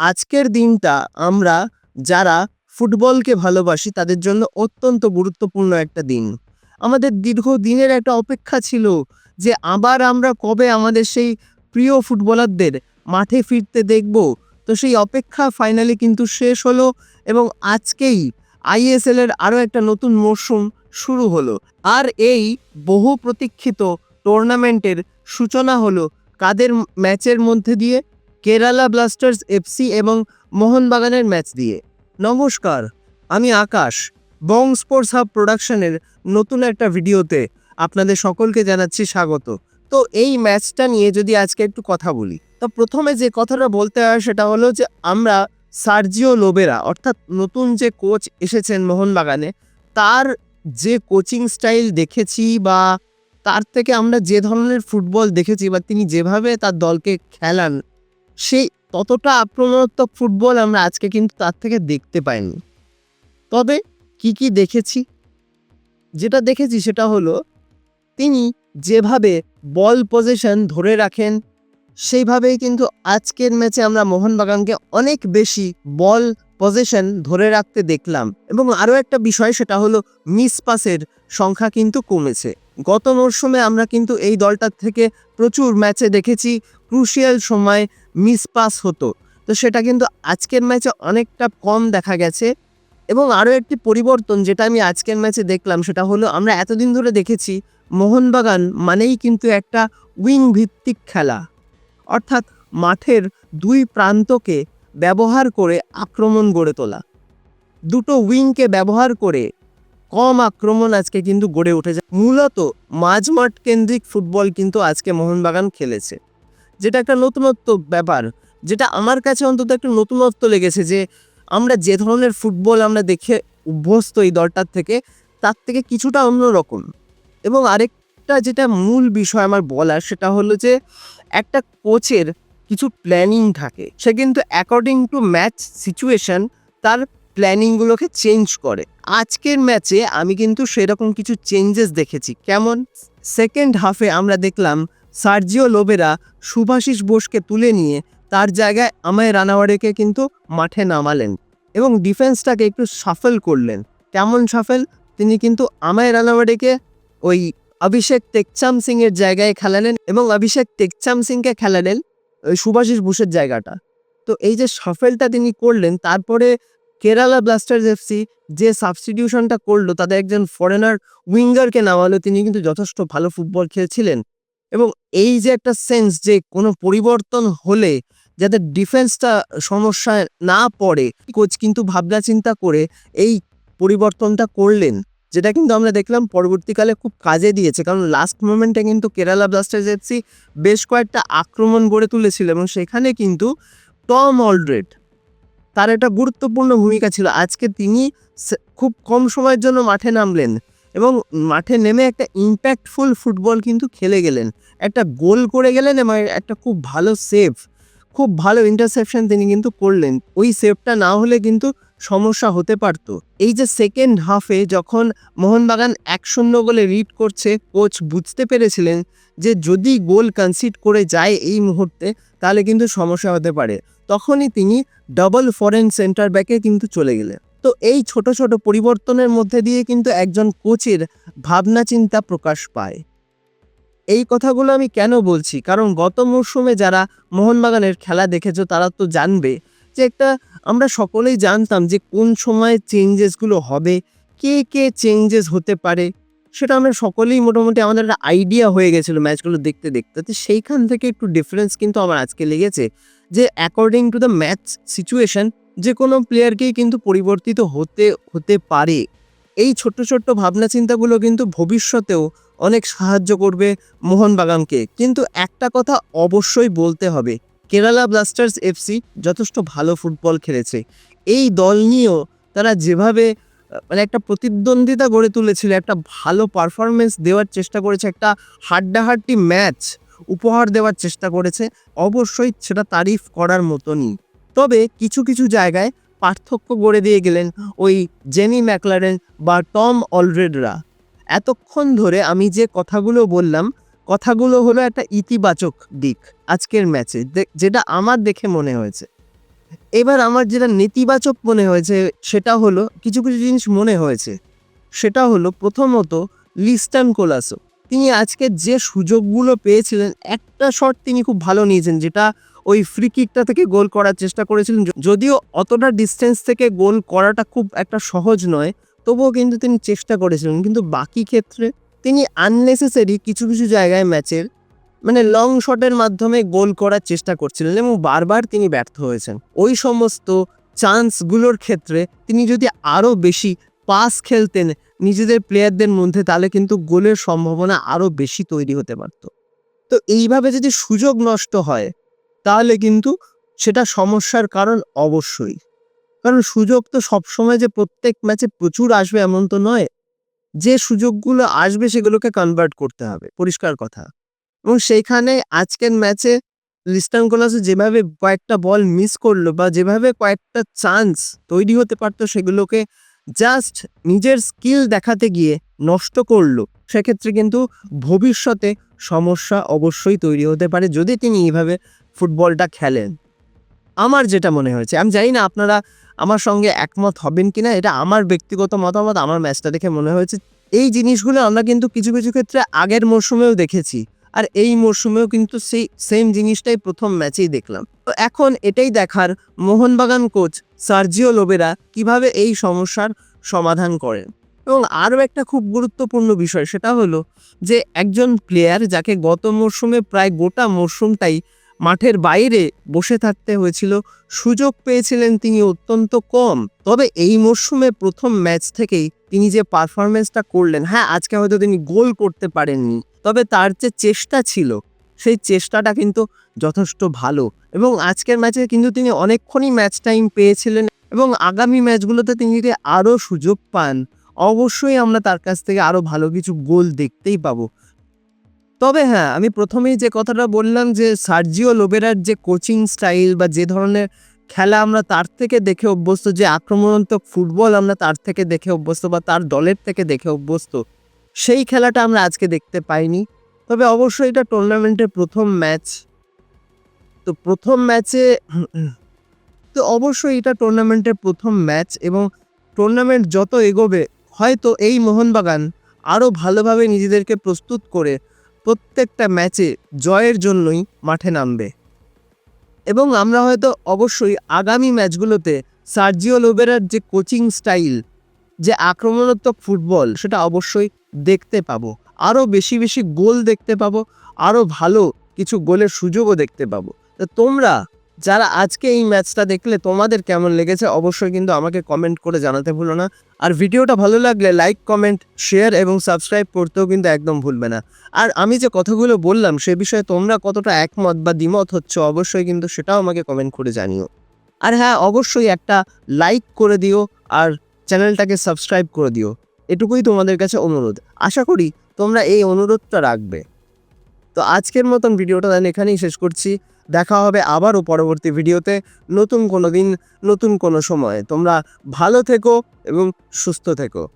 আজকের দিনটা আমরা যারা ফুটবলকে ভালোবাসি, তাদের জন্য অত্যন্ত গুরুত্বপূর্ণ একটা দিন। আমাদের দীর্ঘ দিনের একটা অপেক্ষা ছিল যে আবার আমরা কবে আমাদের সেই প্রিয় ফুটবলারদের মাঠে ফিরতে দেখব। তো সেই অপেক্ষা ফাইনালি কিন্তু শেষ হলো এবং আজকেই আইএসএল এর আরও একটা নতুন মরশুম শুরু হলো। আর এই বহু প্রতীক্ষিত টুর্নামেন্টের সূচনা হলো কাদের ম্যাচের মধ্যে দিয়ে কেরালা ব্লাস্টার্স এফসি এবং মোহনবাগানের ম্যাচ দিয়ে। নমস্কার, আমি আকাশ, বং স্পোর্টস হাব প্রোডাকশনের নতুন একটা ভিডিওতে আপনাদের সকলকে জানাচ্ছি স্বাগত। তো এই ম্যাচটা নিয়ে যদি আজকে একটু কথা বলি, তো প্রথমে যে কথাটা বলতে হয় সেটা হলো যে আমরা সার্জিও লোবেরা, অর্থাৎ নতুন যে কোচ এসেছেন মোহনবাগানে, তার যে কোচিং স্টাইল দেখেছি বা তার থেকে আমরা যে ধরনের ফুটবল দেখেছি বা তিনি যেভাবে তার দলকে খেলান সেই ততটা আক্রমণাত্মক ফুটবল আমরা আজকে কিন্তু তার থেকে দেখতে পাইনি। তবে কি কি দেখেছি? যেটা দেখেছি সেটা হলো, তিনি যেভাবে বল পজিশন ধরে রাখেন, সেইভাবেই কিন্তু আজকের ম্যাচে আমরা মোহনবাগানকে অনেক বেশি বল পজিশন ধরে রাখতে দেখলাম। এবং আরও একটা বিষয় সেটা হলো, মিস পাসের সংখ্যা কিন্তু কমেছে। গত মরশুমে আমরা কিন্তু এই দলটার থেকে প্রচুর ম্যাচে দেখেছি, ক্রুশিয়াল সময় মিস পাস হতো। তো সেটা কিন্তু আজকের ম্যাচে অনেকটা কম দেখা গেছে। এবং আরও একটি পরিবর্তন যেটা আমি আজকের ম্যাচে দেখলাম, সেটা হলো আমরা এতদিন ধরে দেখেছি, মোহনবাগান মানেই কিন্তু একটা উইং ভিত্তিক খেলা। অর্থাৎ মাঠের দুই প্রান্তকে ব্যবহার করে আক্রমণ গড়ে তোলা। দুটো উইংকে ব্যবহার করে কম আক্রমণ আজকে কিন্তু গড়ে উঠেছে। মূলত মাঝমাঠ কেন্দ্রিক ফুটবল কিন্তু আজকে মোহনবাগান খেলেছে। যেটা একটা নতুনত্ব ব্যাপার, যেটা আমার কাছে অন্তত একটা নতুনত্ব লেগেছে যে আমরা যে ধরনের ফুটবল আমরা দেখে অভ্যস্ত এই দলটার থেকে, তার থেকে কিছুটা অন্যরকম। এবং আরেকটা যেটা মূল বিষয় আমার বলার সেটা হলো যে একটা কোচের কিছু প্ল্যানিং থাকে। সে কিন্তু অ্যাকর্ডিং টু ম্যাচ সিচুয়েশন তার প্ল্যানিংগুলোকে চেঞ্জ করে। আজকের ম্যাচে আমি কিন্তু সেরকম কিছু চেঞ্জেস দেখেছি। কেমন? সেকেন্ড হাফে আমরা দেখলাম সার্জিও লোবেরা সুভাষিস বোসকে তুলে নিয়ে তার জায়গায় আমায় রানাওয়াড়েকে কিন্তু মাঠে নামালেন এবং ডিফেন্সটাকে একটু সাফল করলেন। কেমন সাফল? তিনি কিন্তু আমায় রানাওয়ারেকে ওই অভিষেক টেকচাম সিং এর জায়গায় খেলালেন এবং অভিষেক টেকচাম সিংকে খেলালেন ওই সুভাষিস বোসের জায়গাটা। তো এই যে সাফেলটা তিনি করলেন, তারপরে কেরালা ব্লাস্টার্স এফসি যে সাবস্টিটিউশনটা করল তাদের একজন ফরেনার উইঙ্গারকে নামালো, তিনি কিন্তু যথেষ্ট ভালো ফুটবল খেলছিলেন। এবং এই যে একটা সেন্স যে কোনো পরিবর্তন হলে যাতে ডিফেন্সটা সমস্যায় না পড়ে কোচ কিন্তু ভাবনা চিন্তা করে এই পরিবর্তনটা করলেন, যেটা কিন্তু আমরা দেখলাম পরবর্তীকালে খুব কাজে দিয়েছে। কারণ লাস্ট মোমেন্টে কিন্তু কেরালা ব্লাস্টার্স এফসি বেশ কয়েকটা আক্রমণ গড়ে তুলেছিল এবং সেখানে কিন্তু টম অলড্রেড তার একটা গুরুত্বপূর্ণ ভূমিকা ছিল। আজকে তিনি খুব কম সময়ের জন্য মাঠে নামলেন। এবং মাঠে নেমে একটা ইম্প্যাক্টফুল ফুটবল কিন্তু খেলে গেলেন। একটা গোল করে গেলেন এবং একটা খুব ভালো সেভ খুব ভালো ইন্টারসেপশন তিনি কিন্তু করলেন। ওই সেভটা না হলে কিন্তু সমস্যা হতে পারতো। এই যে সেকেন্ড হাফে যখন মোহনবাগান এক শূন্য গোলে রিড করছে কোচ বুঝতে পেরেছিলেন যে যদি গোল কনসিড করে যায় এই মুহূর্তে, তাহলে কিন্তু সমস্যা হতে পারে। তখনই তিনি ডাবল ফরেন সেন্টার ব্যাকে কিন্তু চলে গেলেন। তো এই ছোট ছোট পরিবর্তনের মধ্যে দিয়ে কিন্তু একজন কোচের ভাবনা চিন্তা প্রকাশ পায়। এই কথাগুলো আমি কেন বলছি? কারণ গত মরশুমে যারা মোহনবাগানের খেলা দেখেছ, তারা তো জানবে যে একটা আমরা সকলেই জানতাম যে কোন সময় চেঞ্জেসগুলো হবে, কে কে চেঞ্জেস হতে পারে, সেটা আমরা সকলেই মোটামুটি আমাদের একটা আইডিয়া হয়ে গেছিল ম্যাচগুলো দেখতে দেখতে। তো সেইখান থেকে একটু ডিফারেন্স কিন্তু আমার আজকে লেগেছে যে according to the match situation যে কোনো প্লেয়ারকেই কিন্তু পরিবর্তিত হতে হতে পারে। এই ছোট্ট ছোট্ট ভাবনা চিন্তাগুলো কিন্তু ভবিষ্যতেও অনেক সাহায্য করবে মোহনবাগানকে কিন্তু একটা কথা অবশ্যই বলতে হবে, কেরালা ব্লাস্টার্স এফসি যথেষ্ট ভালো ফুটবল খেলেছে। এই দল নিয়েও তারা যেভাবে মানে একটা প্রতিদ্বন্দ্বিতা গড়ে তুলেছিল, একটা ভালো পারফরমেন্স দেওয়ার চেষ্টা করেছে, একটা হাড্ডাহাড্ডি ম্যাচ উপহার দেওয়ার চেষ্টা করেছে, অবশ্যই সেটা তারিফ করার মতনই। তবে কিছু কিছু জায়গায় পার্থক্য গড়ে দিয়ে গেলেন ওই জেনি ম্যাকলারেন বা টম অলরেডরা। এতক্ষণ ধরে আমি যে কথাগুলো বললাম, কথাগুলো হলো একটা ইতিবাচক দিক আজকের ম্যাচে যেটা আমার দেখে মনে হয়েছে। এবার আমার যেটা নেতিবাচক মনে হয়েছে, সেটা হলো, কিছু কিছু জিনিস মনে হয়েছে, সেটা হলো প্রথমত লিস্টান কোলাসো। তিনি আজকে যে সুযোগগুলো পেয়েছিলেন, একটা শট তিনি খুব ভালো নিয়েছেন, যেটা ওই ফ্রি কিকটা থেকে গোল করার চেষ্টা করেছিলেন। যদিও অতটা ডিস্টেন্স থেকে গোল করাটা খুব একটা সহজ নয়, তবুও কিন্তু তিনি চেষ্টা করেছিলেন। কিন্তু বাকি ক্ষেত্রে তিনি আননেসেসারি কিছু কিছু জায়গায় ম্যাচের মানে লং শটের মাধ্যমে গোল করার চেষ্টা করছিলেন এবং বারবার তিনি ব্যর্থ হয়েছেন। ওই সমস্ত চান্সগুলোর ক্ষেত্রে তিনি যদি আরও বেশি পাস খেলতেন নিজেদের প্লেয়ারদের মধ্যে, তাহলে কিন্তু গোলের সম্ভাবনা আরও বেশি তৈরি হতে পারত। তো এইভাবে যদি সুযোগ নষ্ট হয় তাহলে কিন্তু সেটা সমস্যার কারণ অবশ্যই। কারণ সুযোগ তো সবসময় যে প্রত্যেক ম্যাচে প্রচুর আসবে এমন তো নয়। যে সুযোগগুলো আসবে সেগুলোকে কনভার্ট করতে হবে, পরিষ্কার কথা। এবং সেইখানে আজকের ম্যাচে লিস্টান কোলাস যেভাবে কয়েকটা বল মিস করল বা যেভাবে কয়েকটা চান্স তৈরি হতে পারতো সেগুলোকে জাস্ট নিজের স্কিল দেখাতে গিয়ে নষ্ট করল, সেক্ষেত্রে কিন্তু ভবিষ্যতে সমস্যা অবশ্যই তৈরি হতে পারে যদি তিনি এইভাবে ফুটবলটা খেলেন। আমার যেটা মনে হয়েছে, আমি জানি না আপনারা আমার সঙ্গে একমত হবেন কিনা, এটা আমার ব্যক্তিগত মতামত, আমার ম্যাচটা দেখে মনে হয়েছে। এই জিনিসগুলো আমরা কিন্তু কিছু কিছু ক্ষেত্রে আগের মরশুমেও দেখেছি। আর এই মরশুমেও কিন্তু সেই সেম জিনিসটাই প্রথম ম্যাচেই দেখলাম। তো এখন এটাই দেখার মোহনবাগান কোচ সার্জিও লোবেরা কীভাবে এই সমস্যার সমাধান করেন এবং আরও একটা খুব গুরুত্বপূর্ণ বিষয় সেটা হলো যে একজন প্লেয়ার যাকে গত মরশুমে প্রায় গোটা মরশুমটাই মাঠের বাইরে বসে থাকতে হয়েছিল, সুযোগ পেয়েছিলেন তিনি অত্যন্ত কম। তবে এই মরশুমে প্রথম ম্যাচ থেকেই তিনি যে পারফরমেন্সটা করলেন হ্যাঁ আজকে হয়তো তিনি গোল করতে পারেননি, তবে তার যে চেষ্টা ছিল, সেই চেষ্টাটা কিন্তু যথেষ্ট ভালো। এবং আজকের ম্যাচে কিন্তু তিনি অনেকক্ষণই ম্যাচ টাইম পেয়েছিলেন এবং আগামী ম্যাচগুলোতে তিনি যদি আরও সুযোগ পান, অবশ্যই আমরা তার কাছ থেকে আরও ভালো কিছু গোল দেখতেই পাবো। তবে হ্যাঁ আমি প্রথমেই যে কথাটা বললাম যে সার্জিও লোবেরার যে কোচিং স্টাইল বা যে ধরনের খেলা আমরা তার থেকে দেখে অভ্যস্ত, যে আক্রমণাত্মক ফুটবল আমরা তার থেকে দেখে অভ্যস্ত বা তার দলের থেকে দেখে অভ্যস্ত, সেই খেলাটা আমরা আজকে দেখতে পাইনি। তবে অবশ্যই এটা টুর্নামেন্টের প্রথম ম্যাচ তো প্রথম ম্যাচে তো অবশ্যই এটা টুর্নামেন্টের প্রথম ম্যাচ এবং টুর্নামেন্ট যত এগোবে, হয়তো এই মোহনবাগান আরও ভালোভাবে নিজেদেরকে প্রস্তুত করে প্রত্যেকটা ম্যাচে জয়ের জন্যই মাঠে নামবে। এবং আমরা হয়তো অবশ্যই আগামী ম্যাচগুলোতে সার্জিও লোবেরার যে কোচিং স্টাইল, যে আক্রমণাত্মক ফুটবল, সেটা অবশ্যই দেখতে পাবো। আরও বেশি বেশি গোল দেখতে পাবো, আরও ভালো কিছু গোলের সুযোগও দেখতে পাবো। তো তোমরা যারা আজকে এই ম্যাচটা দেখলে তোমাদের কেমন লেগেছে, অবশ্যই কিন্তু আমাকে কমেন্ট করে জানাতে ভুলো না। আর ভিডিওটা ভালো লাগলে লাইক কমেন্ট শেয়ার এবং সাবস্ক্রাইব করতেও কিন্তু একদম ভুলবে না। আর আমি যে কথাগুলো বললাম, সে বিষয়ে তোমরা কতটা একমত বা দ্বিমত হচ্ছে, অবশ্যই কিন্তু সেটাও আমাকে কমেন্ট করে জানিও। আর হ্যাঁ অবশ্যই একটা লাইক করে দিও আর চ্যানেলটাকে সাবস্ক্রাইব করে দিও। এটুকুই তোমাদের কাছে অনুরোধ। আশা করি তোমরা এই অনুরোধটা রাখবে। তো আজকের মতন ভিডিওটা এখানেই শেষ করছি। দেখা হবে আবারও পরবর্তী ভিডিওতে। নতুন কোনো দিন, নতুন কোনো সময়ে। তোমরা ভালো থেকো এবং সুস্থ থেকো।